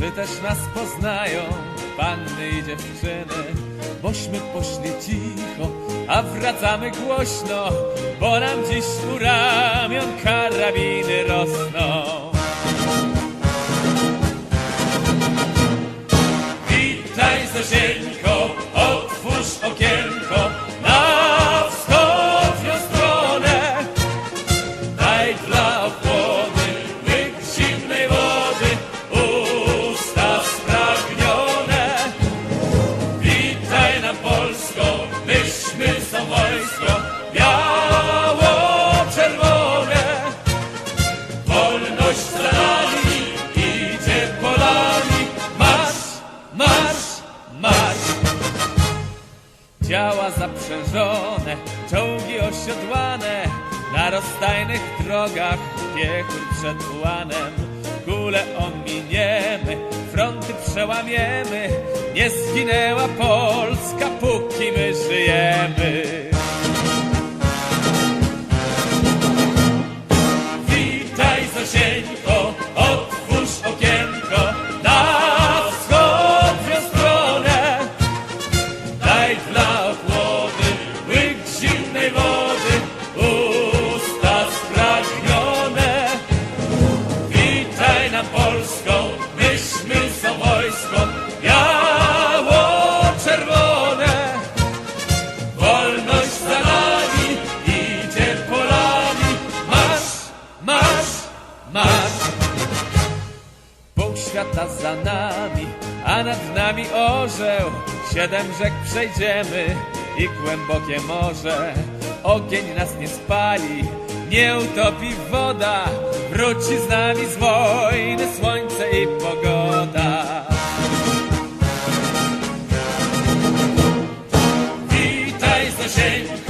Czy też nas poznają panny i dziewczyny? Bośmy poszli cicho, a wracamy głośno, bo nam dziś u ramion karabiny rosną. Działa zaprzężone, czołgi osiodłane, na rozstajnych drogach piechur przed ułanem. Kule ominiemy, fronty przełamiemy, nie zginęła Polska, póki my żyjemy. Daj dla ochłody łyk zimnej wody, usta spragnione. Witaj nam Polską, myśmy są wojsko, biało-czerwone. Wolność za nami, idzie polami, marsz, marsz, marsz. Pół świata za nami, a nad nami orzeł. Siedem rzek przejdziemy i głębokie morze. Ogień nas nie spali, nie utopi woda. Wróci z nami z wojny słońce i pogoda. Witaj Zosieńko,